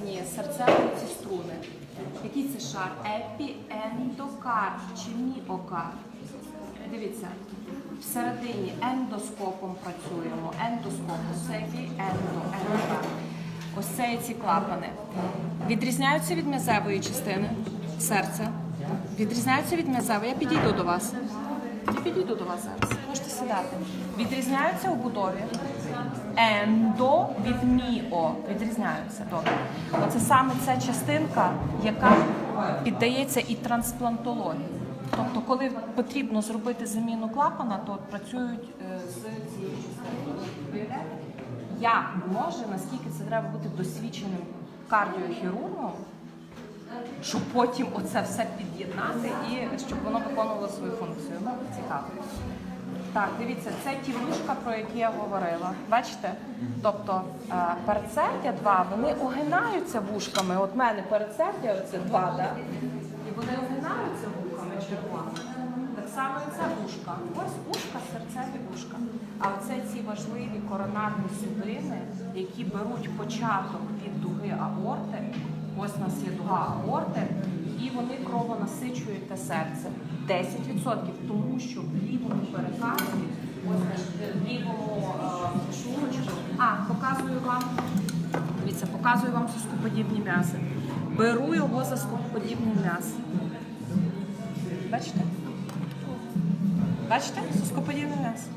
всередині серцевої ці струни. Який це шар? Епіендокард чи міокард? Дивіться, всередині ендоскопом працюємо. Ендоскоп, який ендо, ендокард. Ось це ці клапани. Відрізняються від м'язевої частини серця. Відрізняються від м'язевої. Я підійду до вас. Я підійду до вас зараз. Можете сідати. Відрізняються у будові. Ендо від міо. Відрізняються. Добре. Оце саме ця частинка, яка піддається і трансплантології. Тобто, коли потрібно зробити заміну клапана, то працюють е, з цією частиною. Як може, наскільки це треба бути досвідченим кардіохірургом, щоб потім оце все під'єднати і щоб воно виконувало свою функцію. Цікаво. Так, дивіться, це ті вушка, про які я говорила. Бачите? Тобто е, передсердя два, вони огинаються вушками. От в мене передсердя, оце два, да? і вони огинаються вухами червоними. Так само і це вушка. Ось вушка, серцеві вушка. А оце ці важливі коронарні судини, які беруть початок від дуги аорти. Ось у нас є дуга аорти, і вони кровонасичують те серце. 10%, тому що в лівому переказі, ось в лівому е, шлуночку. А, показую вам. Дивіться, показую вам соскоподібні м'язи. Беру його за скоподібне м'ясо. Бачите? Бачите? Соскоподібне м'ясо.